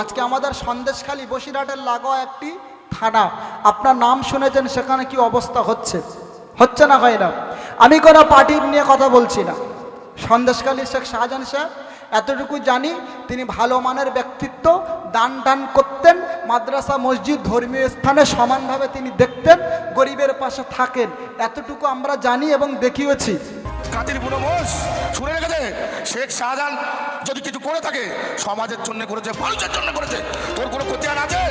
আজকে আমাদের সন্দেশখালী বসিরহাটের লাগোয়া একটি থানা। আপনার নাম শুনেছেন, সেখানে কি অবস্থা হচ্ছে? হচ্ছে না হয় না? আমি কোনো পার্টির নিয়ে কথা বলছি না। সন্দেশখালী শেখ শাহজাহান সাহেব এতটুকু জানি, তিনি ভালো মানের ব্যক্তিত্ব, দান টান করতেন, মাদ্রাসা, মসজিদ, ধর্মীয় স্থানে সমানভাবে তিনি দেখতেন, গরিবের পাশে থাকেন। এতটুকু আমরা জানি এবং দেখিয়েছি। কাতির বুড়ো মোষ? শুনে রেখেছে শেখ শাহজাহান যদি কিছু করে থাকে, সমাজের জন্য করেছে, মানুষের জন্য করেছে, তোর কোনো খতিয়ান আছে?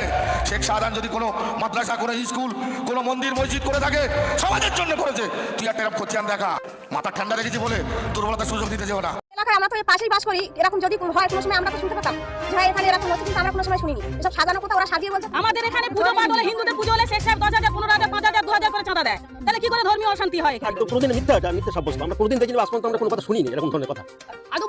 শেখ শাহজাহান যদি কোনো মাদ্রাসা, কোনো স্কুল, কোনো মন্দির, মসজিদ করে থাকে, সমাজের জন্য করেছে। তুই একটা এরকম আন দেখা। মাথা ঠান্ডা রেখেছি বলে দুর্বলতার সুযোগ দিতে যেও না। এলাকায় আমরা তো পাশেই বাস করি। এরকম যদি হয় কোনো সময় আমরা তো শুনতে পেতাম যে ভাই এখানে এরকম হচ্ছে কিন্তু আমরা কোনো সময় শুনিনি। এসব সাজানো কথা ওরা সাজিয়ে বলছে। আমাদের এখানে পুজো পাঠ হলে হিন্দুদের পুজো হলে শেখ সাহেব দশ হাজার পনেরো হাজার পাঁচ হাজার দু হাজার করে চাঁদা দেয়। তাহলে কি করে ধর্মীয় অশান্তি হয় এখানে? একদম কোনোদিন মিথ্যা এটা মিথ্যা সাব্যস্ত। আমরা কোনোদিন দেখিনি আজ পর্যন্ত আমরা কোনো কথা শুনিনি এরকম ধরনের কথা।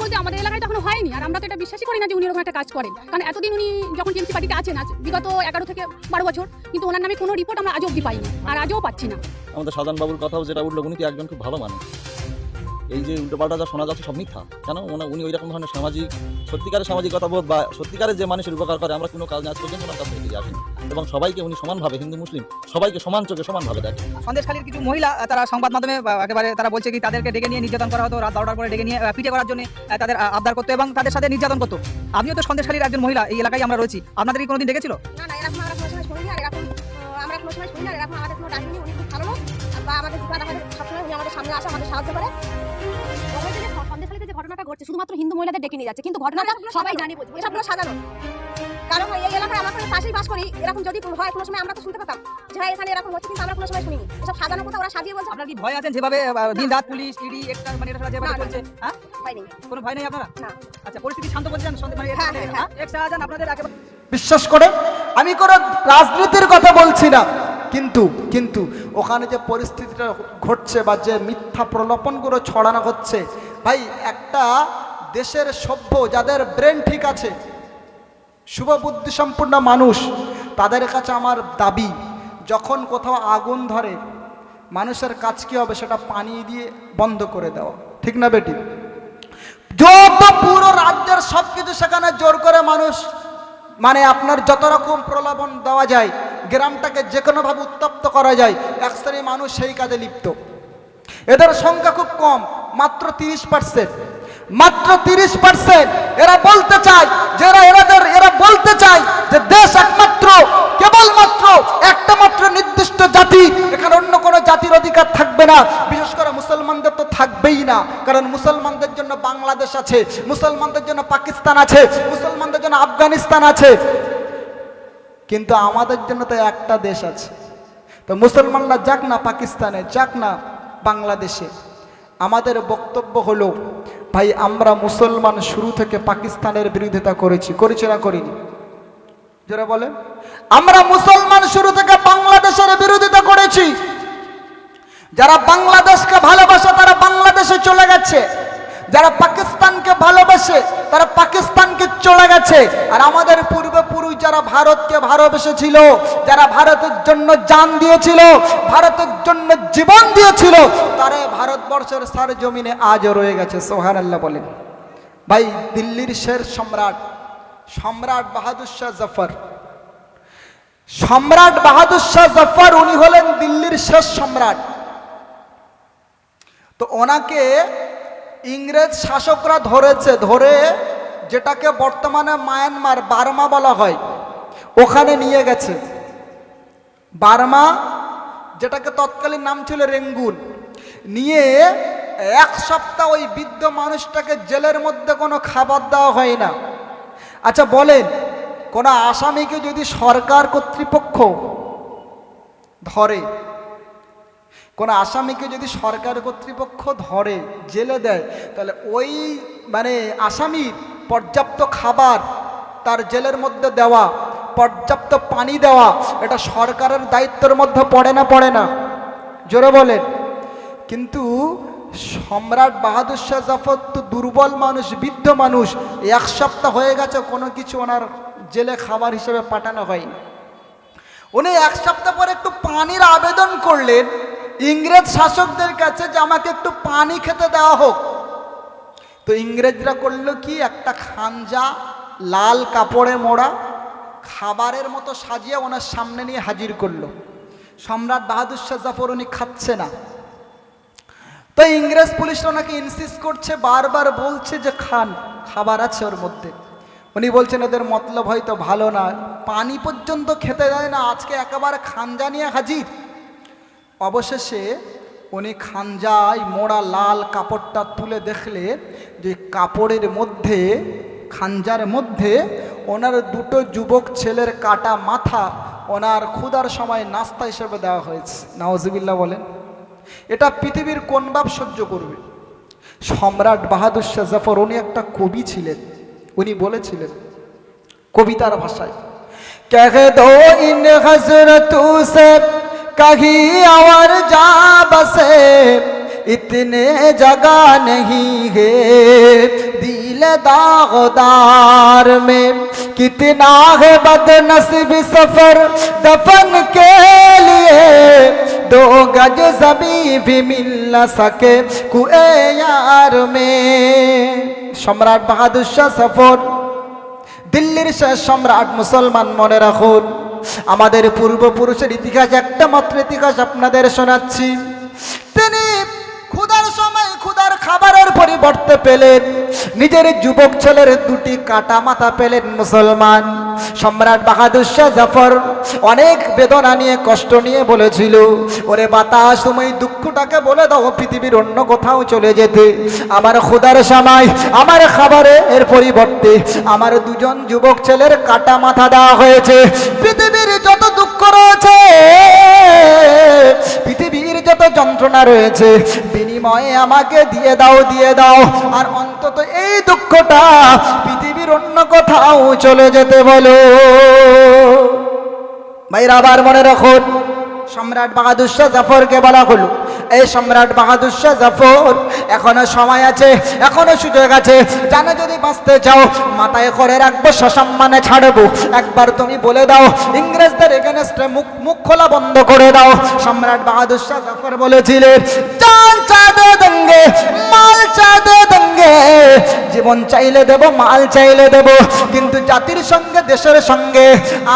বলতে আমাদের এলাকায় তখন হয়নি আর আমরা তো এটা বিশ্বাসই করি না যে উনি এরকম একটা কাজ করেন। কারণ এতদিন উনি যখন টিএমসি পার্টিতে আছেন আজ বিগত এগারো থেকে বারো বছর কিন্তু ওনার নামে কোনো রিপোর্ট আমরা আজও অব্দি পাইনি আর আজও পাচ্ছি না। আমাদের সাধারণ বাবুর কথাও যেটা উঠল উনি তো একজন খুব ভালো মানুষ। এই যে উল্টোপাল্টা যা শোনা যাচ্ছে সব মিথ্যা। কেন ওনা- উনি ওই রকম ধরনের সামাজিক সত্যিকারের সামাজিকতা বোধ বা সত্যিকারের যে মানুষের উপকার করে আমরা কোনো কাজ আজ পর্যন্ত ওনার কাছ এগিয়ে আসেনি। এবং সবাইকে উনি সমানভাবে হিন্দু মুসলিম সবাইকে সমান চোখে সমানভাবে দেখেন সন্দেশখালীর কিছু মহিলা তারা সংবাদ মাধ্যমে একেবারে তারা বলছে কি তাদেরকে ডেকে নিয়ে নির্যাতন করা হতো রাত বারোটার পরে ডেকে নিয়ে পিঠে করার জন্য তাদের আবদার করতো এবং তাদের সাথে নির্যাতন করতো। আমিও তো সন্দেশখালীর একজন মহিলা এই এলাকায় আমরা রয়েছি। আপনাদের কি কোনোদিন ডেকেছিল না না এরকম আমরা কোনো সময় শুনিনি আর এরকম আমরা কোনো সময় শুনি না এরকম আমাদের কোনো ডাকিনি উনি খুব ভালো লোক বা আমাদের বিপদ আমাদের সবসময় উনি আমাদের সামনে আসে আমাদের সাহায্য করে। ঘটছে শুধুমাত্র হিন্দু মহিলাদের ডেকে নিয়ে যাচ্ছে। কিন্তু ঘটনাটা সবাই জানে বুঝবে এসবগুলো সাজানো। কারণ এই এলাকায় আমরা এই পাশেই বাস করি এরকম যদি কোনো হয় কোনো সময় আমরা তো শুনতে পেতাম যে ভাই এখানে এরকম হচ্ছে কিন্তু আমরা কোনো সময় শুনিনি। এসব সাজানো কথা ওরা সাজিয়ে বলছে। আপনার কি ভয় আছেন যেভাবে দিন রাত পুলিশ ইডি একটা মানে এটা যেভাবে। চলছে হ্যাঁ? হয়নি কোনো ভয় নেই আপনারা? না। আচ্ছা পরিস্থিতি শান্ত বলছেন সন্দেহ মানে হ্যাঁ, হ্যাঁ, হ্যাঁ। এক শাহজাহান আপনাদের একেবারে বিশ্বাস করে? আমি কোনো রাজনীতির কথা বলছি না। কিন্তু কিন্তু ওখানে যে পরিস্থিতিটা ঘটছে বা যে মিথ্যা প্রলোপনগুলো ছড়ানো হচ্ছে, ভাই একটা দেশের সভ্য যাদের ব্রেন ঠিক আছে, শুভ বুদ্ধি সম্পূর্ণ মানুষ, তাদের কাছে আমার দাবি, যখন কোথাও আগুন ধরে, মানুষের কাজ কী হবে সেটা পানি দিয়ে বন্ধ করে দেওয়া, ঠিক না বেটি? যত পুরো রাজ্যের সব কিছু সেখানে জোর করে মানুষ মানে আপনার যত রকম প্রলোভন দেওয়া যায় গ্রামটাকে যে কোনোভাবে উত্তপ্ত করা যায় এক শ্রেণি মানুষ সেই কাজে লিপ্ত। এদের সংখ্যা খুব কম, মাত্র তিরিশ পার্সেন্ট মাত্র তিরিশ পার্সেন্ট এরা বলতে চায় যে এরা এরাদের, এরা বলতে চায় যে দেশ একমাত্র, কেবলমাত্র একটা মাত্র নির্দিষ্ট জাতি, এখানে অন্য কোনো জাতির অধিকার থাকবে না। বিশেষ করে মুসলমানদের তো থাকবেই না, কারণ মুসলমানদের জন্য বাংলাদেশ আছে, মুসলমানদের জন্য পাকিস্তান আছে, মুসলমানদের জন্য আফগানিস্তান আছে। কিন্তু আমাদের জন্য তো একটা দেশ আছে। তো মুসলমানরা যাক না পাকিস্তানে, যাক না বাংলাদেশে। আমাদের বক্তব্য হলো, ভাই, আমরা মুসলমান শুরু থেকে পাকিস্তানের বিরোধিতা করেছি করেছি না করিনি। যারা বলেন। আমরা মুসলমান শুরু থেকে বাংলাদেশের বিরোধিতা করেছি। যারা বাংলাদেশকে ভালোবাসে, তারা বাংলাদেশে চলে গেছে। যারা পাকিস্তানকে ভালোবাসে, তারা পাকিস্তানকে চলে গেছে। আর আমাদের পূর্বপুরুষ যারা ভারতকে ভালোবেসেছিল, যারা ভারতের জন্য জান দিয়েছিল, ভারতের জন্য জীবন দিয়েছিল, তারা ভারতবর্ষের সার জমিনে আজও রয়ে গেছে। সোহান আল্লাহ বলেন। ভাই, দিল্লির শের সম্রাট সম্রাট বাহাদুর শাহ জফর। সম্রাট বাহাদুর শাহ জফর, উনি হলেন দিল্লির শেষ সম্রাট। তো ওনাকে ইংরেজ শাসকরা ধরেছে, ধরে যেটাকে বর্তমানে মায়ানমার, বার্মা বলা হয়, ওখানে নিয়ে গেছে। বার্মা, যেটাকে তৎকালীন নাম ছিল রেঙ্গুন, নিয়ে এক সপ্তাহ ওই বৃদ্ধ মানুষটাকে জেলের মধ্যে কোনো খাবার দেওয়া হয় না। আচ্ছা বলেন, কোনো আসামিকে যদি সরকার কর্তৃপক্ষ ধরে কোনো আসামিকে যদি সরকার কর্তৃপক্ষ ধরে, জেলে দেয়, তাহলে ওই মানে আসামির পর্যাপ্ত খাবার তার জেলের মধ্যে দেওয়া, পর্যাপ্ত পানি দেওয়া, এটা সরকারের দায়িত্বের মধ্যে পড়ে না পড়ে না। জোরে বলেন। কিন্তু সম্রাট বাহাদুর শাহ জাফর তো দুর্বল মানুষ, বৃদ্ধ মানুষ, এক সপ্তাহ হয়ে গেছে কোনো কিছু ওনার জেলে খাবার হিসেবে পাঠানো হয়নি। উনি এক সপ্তাহ পরে একটু পানির আবেদন করলেন ইংরেজ শাসকদের কাছে যে আমাকে একটু পানি খেতে দেওয়া হোক। তো ইংরেজরা করল কি? একটা খাঞ্জা লাল কাপড়ে মোড়া, খাবারের মতো সাজিয়ে ওনার সামনে নিয়ে হাজির করল। সম্রাট বাহাদুর শাহ জাফর উনি খাচ্ছে না। তো ইংরেজ পুলিশ ওনাকে ইনসিস্ট করছে, বারবার বলছে যে খান, খাবার আছে ওর মধ্যে। উনি বলছেন, ওদের মতলব হয়তো ভালো না পানি পর্যন্ত খেতে দেয় না। আজকে একেবারে খানজা নিয়ে হাজির। অবশেষে উনি খাঞ্জায় মোড়া লাল কাপড়টা তুলে দেখলে যে কাপড়ের মধ্যে খাঞ্জার মধ্যে ওনার দুটো যুবক ছেলের কাটা মাথা ওনার ক্ষুদার সময় নাস্তা হিসেবে দেওয়া হয়েছে। নওয়াজবিল্লা বলেন, এটা পৃথিবীর কোন বাপ সহ্য করবে? সম্রাট বাহাদুর শাহ জাফর উনি একটা কবি ছিলেন। উনি বলেছিলেন কবিতার ভাষায় কে দো ইন হজরত कहीं और जा बसे इतने जगह नहीं है दिल दागदार में कितना है बदनसीब सफर दफन के लिए दो गज जमी भी मिल न सके कुए यार में सम्राट बहादुर शाह सफर দিল্লির শেষ সম্রাট মুসলমান মনে রাখুন আমাদের পূর্বপুরুষের ইতিহাস, একটা মাত্র ইতিহাস আপনাদের শোনাচ্ছি। তিনি ক্ষুধার সময় ক্ষুধার খাবারের পরিবর্তে পেলেন। নিজের যুবক ছেলের দুটি কাটা মাথা পেলেন মুসলমান। সম্রাট বাহাদুর শাহ জাফর অনেক বেদনা নিয়ে কষ্ট নিয়ে বলেছিল, ওরে বাতাস, তুমি দুঃখটাকে বলে দাও, পৃথিবীর অন্য কোথাও চলে যেতে। আমার ক্ষুধার সময়, আমার খাবারে এর পরিবর্তে আমার দুজন যুবক ছেলের কাটা মাথা দেওয়া হয়েছে। পৃথিবীর যত দুঃখ রয়েছে, পৃথিবীর যত যন্ত্রণা রয়েছে, বিনিময়ে আমাকে দিয়ে দাও দিয়ে দাও। আর অন্তত দুঃখটা পৃথিবীর অন্য কোথাও চলে যেতে বলো। ভাইরা আবার মনে রাখুন, সম্রাট বাহাদুর শাহ জাফরকে বলা হলো এই সম্রাট বাহাদুর শাহ জাফর, এখনও সময় আছে, এখনও সুযোগ আছে। জানো, যদি বাঁচতে চাও, মাথায় করে রাখব, সসম্মানে ছাড়বো। একবার তুমি বলে দাও, ইংরেজদের এগেনস্টে মুখ মুখ খোলা বন্ধ করে দাও। সম্রাট বাহাদুর শাহ জাফর বলেছিলেন জান চাঁদে দঙ্গে, মাল চাঁদে দঙ্গে। জীবন চাইলে দেব, মাল চাইলে দেব, কিন্তু জাতির সঙ্গে, দেশের সঙ্গে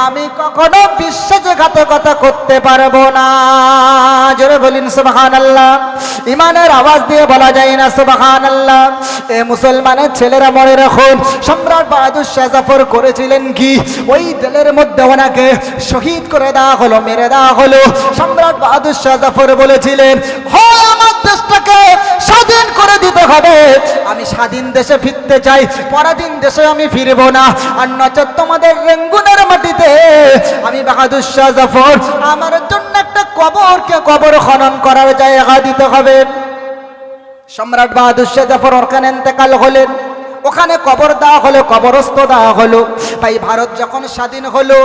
আমি কখনো বিশ্বাসঘাতকতা করতে পারব না। জোরে বলিন সুবাহান আল্লাহ ইমানের আওয়াজ দিয়ে বলা যায় না সুবাহান আল্লাহ এ মুসলমানের ছেলেরা মনে রাখুন সম্রাট বাহাদুর শাহ জাফর করেছিলেন কি? ওই দিলের মধ্যে ওনাকে শহীদ করে দেওয়া হলো, মেরে দেওয়া হলো। সম্রাট বাহাদুর শাহ জাফর বলেছিলেন স্বাধীন করে দিতে হবে। আমি স্বাধীন দেশে ফিরতে চাই, পরাধীন দেশে আমি ফিরবো না। আর নচেত তোমাদের রেঙ্গুনের মাটিতে আমি বাহাদুর শাহ জাফর, আমার জন্য একটা কবরকে কবর খনন করার জায়গা দিতে হবে। সম্রাট বাহাদুর শাহ জাফর ওখানে এতেকাল হলেন। ওখানে কবর দেওয়া হলো, কবরস্থ দেওয়া হলো। তাই ভারত যখন স্বাধীন হলো,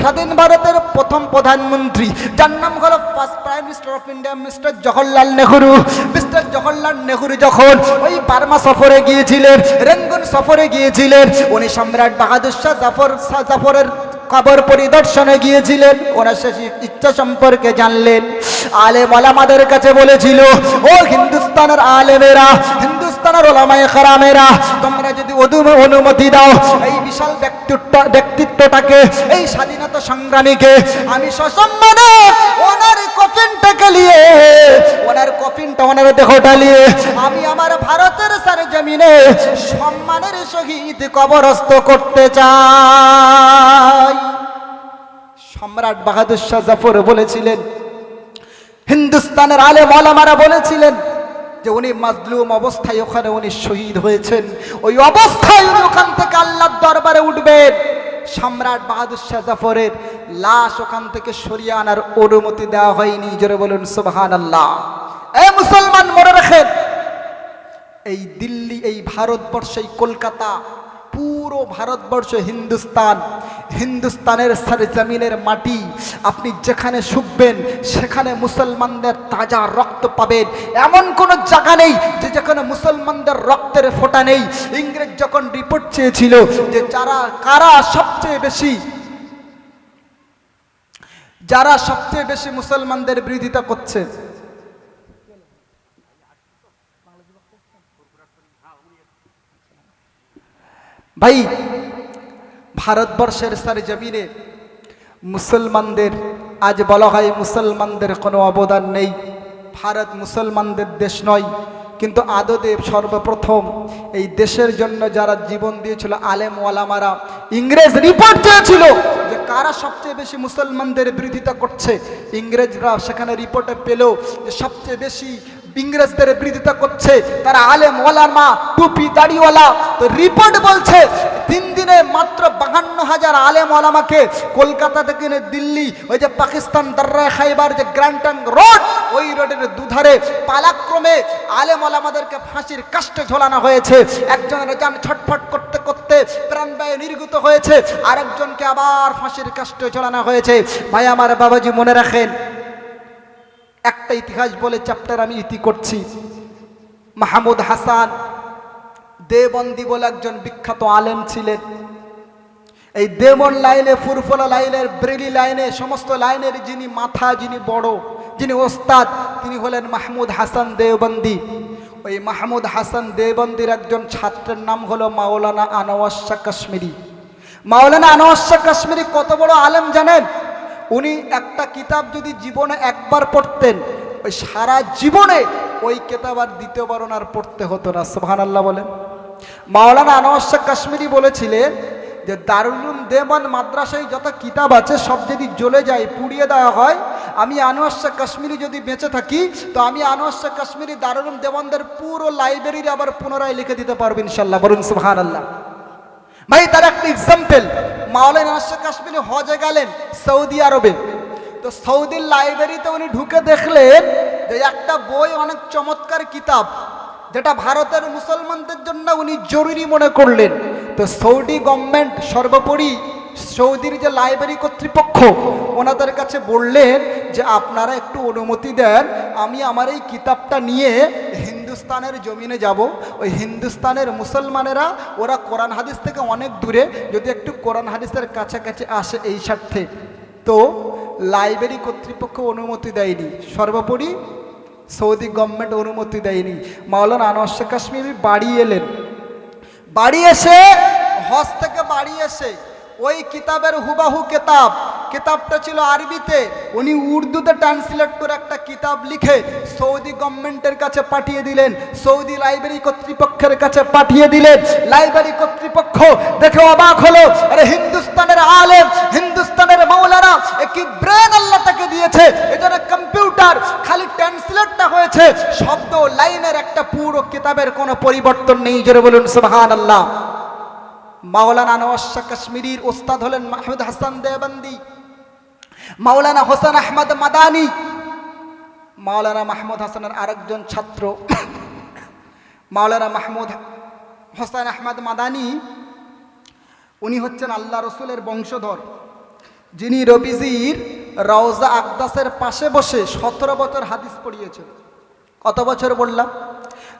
স্বাধীন ভারতের প্রথম প্রধানমন্ত্রী, যার নাম হলো first prime minister of India mister Jawaharlal Nehru mister Jawaharlal Nehru যখন ওই বার্মা সফরে গিয়েছিলেন, রেঙ্গুন সফরে গিয়েছিলেন, উনি সম্রাট বাহাদুর শাহ জাফর, শাহ জাফরের কবর পরিদর্শনে গিয়েছিলেন। ওনার শেষ ইচ্ছা সম্পর্কে জানলেন। আলেম ওলামাদের কাছে বলেছিল, ও হিন্দুস্তানের আলেমেরা, হিন্দুস্তানের ওলামায়ে খারামেরা তোমরা যদি অনুমতি দাও, এই বিশাল ব্যক্তিত্ব, ব্যক্তিত্বটাকে, এই স্বাধীনতা সংগ্রামীকে আমি সসম্মানে ওনার কফিনটাকে নিয়ে, ওনার কফিনটা ওনার দেহটা নিয়ে, আমি জমিনে সম্মানের সহিত কবরস্থ করতে চাই। সম্রাট বাহাদুর শাহ জাফর বলেছিলেন, হিন্দুস্তানের আলে মলামারা বলেছিলেন যে উনি মাজলুম অবস্থায় ওখানে উনি শহীদ হয়েছেন। ওই অবস্থায় উনি ওখান থেকে আল্লাহর দরবারে উঠবেন। সম্রাট বাহাদুর শাহ জাফরের লাশ ওখান থেকে সরিয়ে আনার অনুমতি দেওয়া হয়নি। জোরে বলুন সুবহান আল্লাহ এ মুসলমান মনে রাখেন এই দিল্লি, এই ভারতবর্ষ, এই কলকাতা, পুরো ভারতবর্ষ হিন্দুস্তান। হিন্দুস্তানের জমিনের মাটি আপনি যেখানে শুকবেন, সেখানে মুসলমানদের তাজা রক্ত পাবেন। এমন কোনো জায়গা নেই যে যেখানে মুসলমানদের রক্তের ফোঁটা নেই। ইংরেজ যখন রিপোর্ট চেয়েছিল যে যারা, কারা সবচেয়ে বেশি, যারা সবচেয়ে বেশি মুসলমানদের বিরোধিতা করছে ভাই, ভারতবর্ষের সার জমিনে মুসলমানদের, আজ বলা হয় মুসলমানদের কোনো অবদান নেই। ভারত মুসলমানদের দেশ নয়, কিন্তু আদদেব সর্বপ্রথম এই দেশের জন্য যারা জীবন দিয়েছিল আলেম ওয়ালামারা ইংরেজ রিপোর্ট চেয়েছিল যে কারা সবচেয়ে বেশি মুসলমানদের বিরোধিতা করছে। ইংরেজরা সেখানে রিপোর্টে পেল যে সবচেয়ে বেশি ইংরেজদের বিরোধিতা করছে, তারা আলেম ওয়ালামা টুপি, দাড়িওয়ালা। তো রিপোর্ট বলছে, তিন দিনে মাত্র বাহান্ন হাজার আলেম ওলামাকে কলকাতা থেকে দিল্লি, ওই যে পাকিস্তান দর্রায় খাইবার যে গ্র্যান্টন রোড ওই রোডের দুধারে পালাক্রমে আলেম ওলামাদেরকে ফাঁসির কাষ্টে ঝোলানো হয়েছে। একজনের যান ছটফট করতে করতে প্রাণবায়ু নির্গত হয়েছে, আরেকজনকে আবার ফাঁসির কাষ্টে ঝোলানো হয়েছে। ভাই, আমার বাবাজি মনে রাখেন একটা ইতিহাস বলে চ্যাপ্টার আমি ইতি করছি। মাহমুদ হাসান দেবন্দি বলে একজন বিখ্যাত আলেম ছিলেন। এই দেবন লাইনে ফুরফলা লাইনের, ব্রেলি লাইনে, সমস্ত লাইনের যিনি মাথা, যিনি বড়, যিনি ওস্তাদ, তিনি হলেন মাহমুদ হাসান দেওবন্দি। ওই মাহমুদ হাসান দেওবন্দির একজন ছাত্রের নাম হলো মাওলানা আনোয়ার শাহ কাশ্মীরি। মাওলানা আনোয়াসা কাশ্মীরি কত বড় আলেম জানেন? উনি একটা কিতাব যদি জীবনে একবার পড়তেন, ওই সারা জীবনে ওই কিতাব আর দ্বিতীয়বার ওনার পড়তে হতো না। সোহান আল্লাহ বলেন। মাওলানা আনোয়ার কাশ্মীরি বলেছিলেন যে, দারুলুম দেওয়ান মাদ্রাসায় যত কিতাব আছে, সব যদি জ্বলে যায়, পুড়িয়ে দেওয়া হয়, আমি আনোয়ার কাশ্মীরি যদি বেঁচে থাকি, তো আমি আনোয়ার কাশ্মীরি দারুলুম দেওয়ানদের পুরো লাইব্রেরির আবার পুনরায় লিখে দিতে পারব ইনশাল্লাহ। বলুন সুহান আল্লাহ ভাই, তার একটা এক্সাম্পল মাওলানা আশা কাশ্মীরে হজে গেলেন সৌদি আরবে। তো সৌদির লাইব্রেরিতে উনি ঢুকে দেখলেন যে একটা বই অনেক চমৎকার কিতাব, যেটা ভারতের মুসলমানদের জন্য উনি জরুরি মনে করলেন। তো সৌদি গভর্নমেন্ট সর্বোপরি সৌদির যে লাইব্রেরি কর্তৃপক্ষ, ওনাদের কাছে বললেন যে আপনারা একটু অনুমতি দেন, আমি আমার এই কিতাবটা নিয়ে হিন্দুস্তানের জমিনে যাব, ওই হিন্দুস্তানের মুসলমানেরা, ওরা কোরআন হাদিস থেকে অনেক দূরে। যদি একটু কোরআন হাদিসের কাছাকাছি আসে এই স্বার্থে। তো লাইব্রেরি কর্তৃপক্ষ অনুমতি দেয়নি। সর্বোপরি সৌদি গভর্নমেন্ট অনুমতি দেয়নি। মাওলানা আনোয়ার শেখ কাশ্মীর বাড়ি এলেন। বাড়ি এসে হজ থেকে বাড়ি এসে ওই কিতাবের হুবাহু কিতাব, কিতাবটা ছিল আরবিতে। উনি উর্দুতে ট্রান্সলেট করে একটা কিতাব লিখে সৌদি গভর্নমেন্টের কাছে পাঠিয়ে দিলেন, সৌদি লাইব্রেরি কর্তৃপক্ষের কাছে পাঠিয়ে দিলেন। লাইব্রেরি কর্তৃপক্ষ দেখে অবাক হলো, আরে হিন্দুস্তানের আলেম, হিন্দুস্তানের মৌলানা কি ব্রেন আল্লাহ তাকে দিয়েছে? এজন্য কম্পিউটার খালি ট্রান্সলেটটা হয়েছে, শব্দ লাইনের একটা পুরো কিতাবের কোনো পরিবর্তন নেই। জোরে বলুন সুবহান আল্লাহ মাওলানা শাহ কাশ্মীরির ওস্তাদ হলেন মাহমুদ হাসান দেবন্দি মাওলানা হোসেন আহমদ মাদানি, মাওলানা মাহমুদ হাসানের আরেকজন ছাত্র, মাওলানা মাহমুদ হোসেন আহমদ মাদানি, উনি হচ্ছেন আল্লাহ রসুলের বংশধর, যিনি রবিজির রওজা আকদাসের পাশে বসে সতেরো বছর হাদিস পড়িয়েছেন কত বছর বললাম?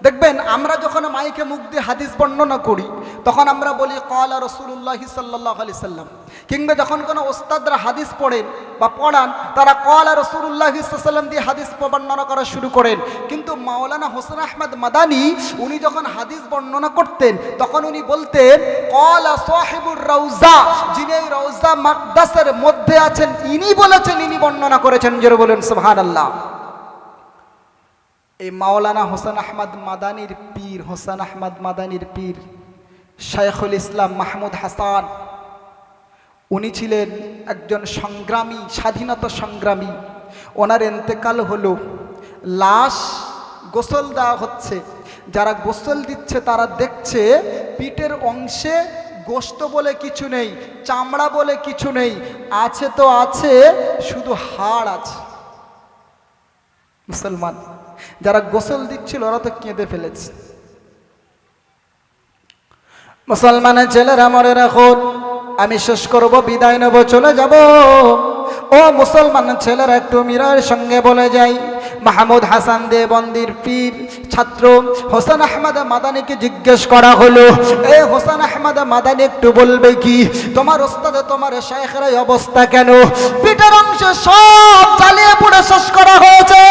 দেখবেন, আমরা যখন মাইকে মুখ দিয়ে হাদিস বর্ণনা করি, তখন আমরা বলি কলা রসুল্লাহ সাল্লাহ আলি সাল্লাম। কিংবা যখন কোনো ওস্তাদরা হাদিস পড়েন বা পড়ান, তারা কলা রসুল্লাহ সাল্লাম দিয়ে হাদিস বর্ণনা করা শুরু করেন। কিন্তু মাওলানা হোসেন আহমদ মাদানি, উনি যখন হাদিস বর্ণনা করতেন, তখন উনি বলতেন কলা সাহেবুর রৌজা যিনি এই রৌজা মাকদাসের মধ্যে আছেন, ইনি বলেছেন, ইনি বর্ণনা করেছেন। জোরে বলেন সুবহান আল্লাহ এই মাওলানা হোসেন আহমদ মাদানির পীর, হোসেন আহমদ মাদানির পীর শাইখুল ইসলাম মাহমুদ হাসান। উনি ছিলেন একজন সংগ্রামী, স্বাধীনতা সংগ্রামী। ওনার এন্তেকাল হলো, লাশ গোসল দেওয়া হচ্ছে। যারা গোসল দিচ্ছে, তারা দেখছে পিঠের অংশে গোস্ত বলে কিছু নেই, চামড়া বলে কিছু নেই, আছে তো আছে, শুধু হাড় আছে। মুসলমান। যারা গোসল দিচ্ছিল, ওরা তো কেঁদে ফেলেছে। মুসলমানের ছেলেরা, মনে রাখুন আমি শেষ করব, বিদায় নেব, চলে যাব। ও মুসলমান ছেলেরা, একটু মীরার সঙ্গে বলে যাই। মাহমুদ হাসান দে দেবন্দির পীর, ছাত্র হোসেন আহমদ মাদানিকে জিজ্ঞেস করা হলো, এ হোসেন আহমদ মাদানি, একটু বলবে কি? তোমার ওস্তাদে, তোমার শেখের এই অবস্থা কেন? পিঠের অংশ সব জ্বালিয়ে পুড়ে শেষ করা হয়েছে।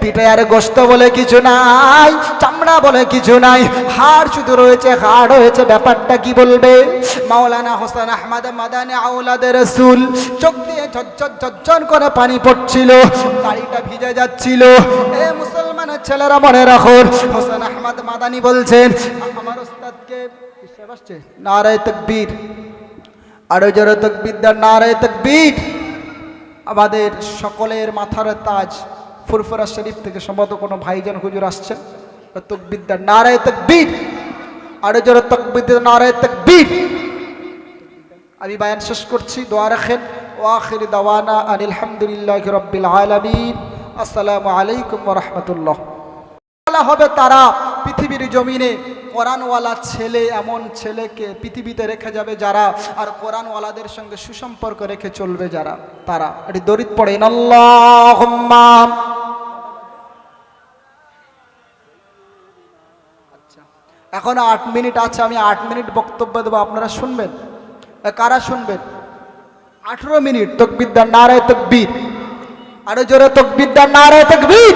পিঠে আর গোস্ত বলে কিছু নাই, চামড়া বলে কিছু নাই, হাড় শুধু রয়েছে, হাড় হয়েছে ব্যাপারটা কি বলবে? মাওলানা হোসেন আহমদ মাদানে আউলাদের রসুল চোখ দিয়ে ঝরঝর ঝরঝর করে পানি পড়ছিল দাড়িটা ভিজে যাচ্ছিল। এ মুসলমানের ছেলেরা মনে রাখুন হোসেন আহমদ মাদানি বলছেন, আমার ওস্তাদকে বিশ্বাস আসছে নারায় তকবীর। আরও জোরে তকবীর নারায় তকবীর। আমাদের সকলের মাথার তাজ। ফুরফুরা শরীফ থেকে সম্ভবত কোনো ভাইজান হুজুর আসছেন। তকবীর দেন। নারায় তকবীর। আরও জোরে তকবীর দেন, নারায় তকবীর। আমি বায়ান শেষ করছি। দোয়া রাখেন। ও আখির দাওয়ানা আনিল হামদুলিল্লাহ রব্বিল আলামিন। আসসালামু আলাইকুম রাহমাতুল্লাহ। হবে তারা পৃথিবীর জমিনে কোরআনওয়ালা ছেলে, এমন ছেলেকে পৃথিবীতে রেখে যাবে যারা, আর কোরআনওয়ালাদের সঙ্গে সুসম্পর্ক রেখে চলবে যারা, তারা। এটি দরিদ পড়েন। আল্লাহ এখনও আট মিনিট আছে, আমি আট মিনিট বক্তব্য দেবো, আপনারা শুনবেন। কারা শুনবেন? আঠেরো মিনিট তকবিদ্যার নারায় তকবীর। আরও জোরে তকবিদ্যার নারায় তকবীর।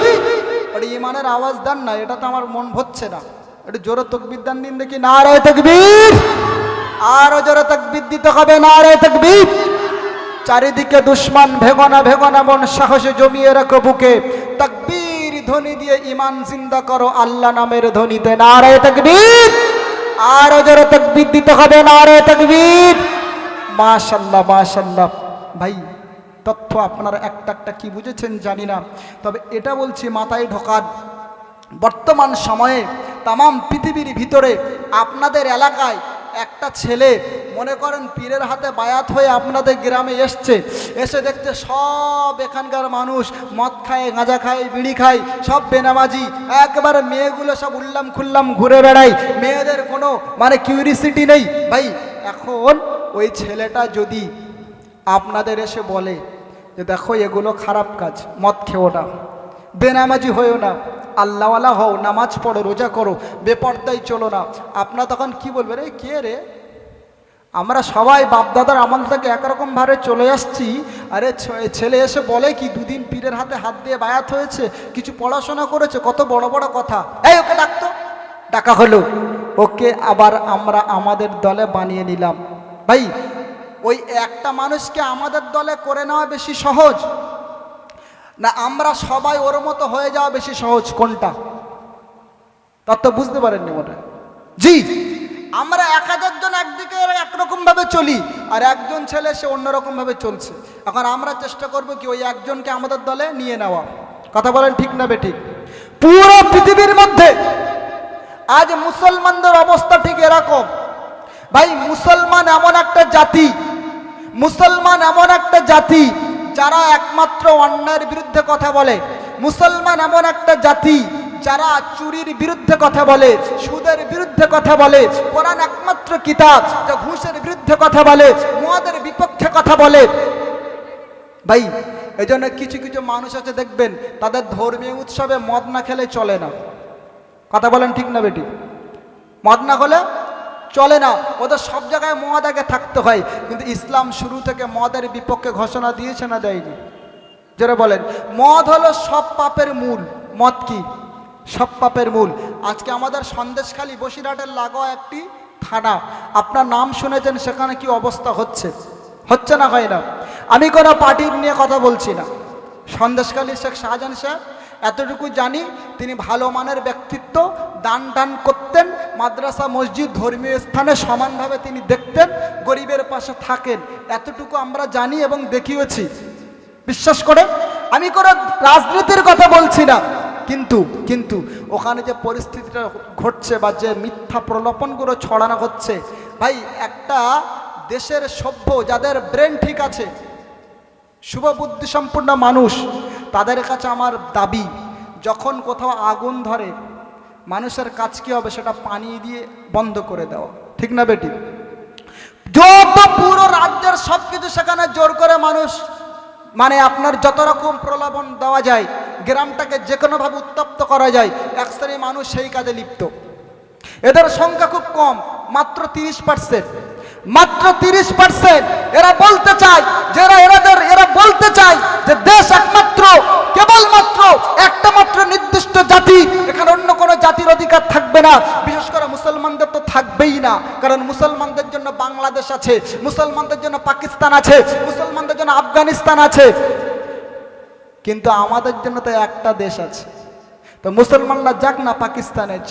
ওটা ইমানের আওয়াজ দেন না, এটা তো আমার মন ভরছে না। একটু জোরে তকবির দেন দিন দেখি, নারায় তকবীর। আরও জোরে তকবির দিতে হবে, নারায় তকবীর। চারিদিকে দুশ্মন, ভেগনা ভেগনা মন, সাহসে জমিয়ে রাখো বুকে। তকবীর। ধ্বনি দিয়ে ইমান জিন্দা করো, আল্লাহ নামের ধ্বনিতে নারায় তকবীর। আরও জোরে তকবীর দিতে হবে, নারায় তকবীর। মাশাল্লাহ মাশাল্লাহ ভাই, তথ্য আপনারা একটা একটা কি বুঝেছেন জানি না, তবে এটা বলছি মাথায় ঢোকার বর্তমান সময়ে তামাম পৃথিবীর ভিতরে আপনাদের এলাকায় একটা ছেলে, মনে করেন পীরের হাতে বায়াত হয়ে আপনাদের গ্রামে এসছে, এসে দেখতে সব এখানকার মানুষ, মদ খায়, গাঁজা খায়, বিড়ি খায়, সব বেনামাজি। একবারে মেয়েগুলো সব উল্লাম খুল্লাম ঘুরে বেড়ায়, মেয়েদের কোনো মানে কিউরিসিটি নেই। ভাই, এখন ওই ছেলেটা যদি আপনাদের এসে বলে যে দেখো এগুলো খারাপ কাজ, মদ খেও না, বেনামাজি হয়েও না আল্লাহওয়ালা হও, নামাজ পড়ো, রোজা করো, বেপর্দায় চলো না। আপনারা তখন কি বলবেন রে? কে রে? আমরা সবাই বাপদাদার আমল থেকে একরকমভাবে চলে আসছি। আরে ছেলে এসে বলে কি, দুদিন পীরের হাতে হাত দিয়ে বায়াত হয়েছে, কিছু পড়াশোনা করেছে, কত বড় বড় কথা। এই, ওকে ডাকতো। ডাকা হলো। ওকে আবার আমরা আমাদের দলে বানিয়ে নিলাম। ভাই, ওই একটা মানুষকে আমাদের দলে করে নেওয়া বেশি সহজ। না, আমরা সবাই ওর মতো হয়ে যাওয়া বেশি সহজ, কোনটা? তার তো বুঝতে পারেননি মনে জি, আমরা এক হাজার জন একদিকে একরকম ভাবে চলি, আর একজন ছেলে সে অন্যরকম ভাবে চলছে। এখন আমরা চেষ্টা করব কি ওই একজনকে আমাদের দলে নিয়ে নেওয়া। কথা বলেন ঠিক না বেঠিক পুরো পৃথিবীর মধ্যে আজ মুসলমানদের অবস্থা ঠিক এরকম। ভাই, মুসলমান এমন একটা জাতি, মুসলমান এমন একটা জাতি যারা একমাত্র অন্যায়ের বিরুদ্ধে কথা বলে, মুসলমান এমন একটা জাতি যারা চুরির বিরুদ্ধে কথা বলে, সুদের বিরুদ্ধে কথা বলে, কোরআন একমাত্র কিতাব যা ঘুষের বিরুদ্ধে কথা বলে মদের বিপক্ষে কথা বলে। ভাই এই জন্য কিছু কিছু মানুষ আছে, দেখবেন, তাদের ধর্মীয় উৎসবে মদ না খেলে চলে না। কথা বলেন ঠিক না বেটি? মদ না হলে চলে না। ওদের সব জায়গায় মদ আগে থাকতে হয়। কিন্তু ইসলাম শুরু থেকে মদের বিপক্ষে ঘোষণা দিয়েছে না দেয়নি? যারা বলেন। মদ হলো সব পাপের মূল। মদ কি? সব পাপের মূল। আজকে আমাদের সন্দেশখালী বসিরহাটের লাগোয়া একটি থানা। আপনার নাম শুনেছেন, সেখানে কি অবস্থা হচ্ছে? হচ্ছে না হয় না। আমি কোনো পার্টির নিয়ে কথা বলছি না। সন্দেশখালী শেখ শাহজাহান সাহেব এতটুকু জানি, তিনি ভালো মানের ব্যক্তিত্ব, দান টান করতেন, মাদ্রাসা, মসজিদ, ধর্মীয় স্থানে সমানভাবে তিনি দেখতেন, গরিবের পাশে থাকেন। এতটুকু আমরা জানি এবং দেখিয়েছি। বিশ্বাস করে আমি কোনো রাজনীতির কথা বলছি না। কিন্তু কিন্তু, ওখানে যে পরিস্থিতিটা ঘটছে বা যে মিথ্যা প্রলোপনগুলো ছড়ানো হচ্ছে, ভাই, একটা দেশের সভ্য, যাদের ব্রেন ঠিক আছে, শুভ বুদ্ধিসম্পন্ন মানুষ তাদের কাছে আমার দাবি, যখন কোথাও আগুন ধরে, মানুষের কাজ কি হবে সেটা পানি দিয়ে বন্ধ করে দেওয়া। ঠিক না বেটি? যত পুরো রাজ্যের সব কিছু সেখানে জোর করে মানুষ মানে আপনার যত রকম প্রলোভন দেওয়া যায়, গ্রামটাকে যে কোনোভাবে উত্তপ্ত করা যায়, এক শ্রেণি মানুষ সেই কাজে লিপ্ত। এদের সংখ্যা খুব কম, মাত্র তিরিশ পার্সেন্ট মাত্র তিরিশ পার্সেন্ট এরা বলতে চায়, যারা এরাদের এরা বলতে চায় যে দেশ একমাত্র কেবলমাত্র একটা মাত্র নির্দিষ্ট জাতি, এখানে অন্য কোনো জাতির অধিকার থাকবে না। বিশেষ করে মুসলমানদের তো থাকবেই না, কারণ মুসলমানদের জন্য বাংলাদেশ আছে, মুসলমানদের জন্য পাকিস্তান আছে, মুসলমানদের জন্য আফগানিস্তান আছে। কিন্তু আমাদের জন্য তো একটা দেশ আছে। তো মুসলমানরা যাক না পাকিস্তানে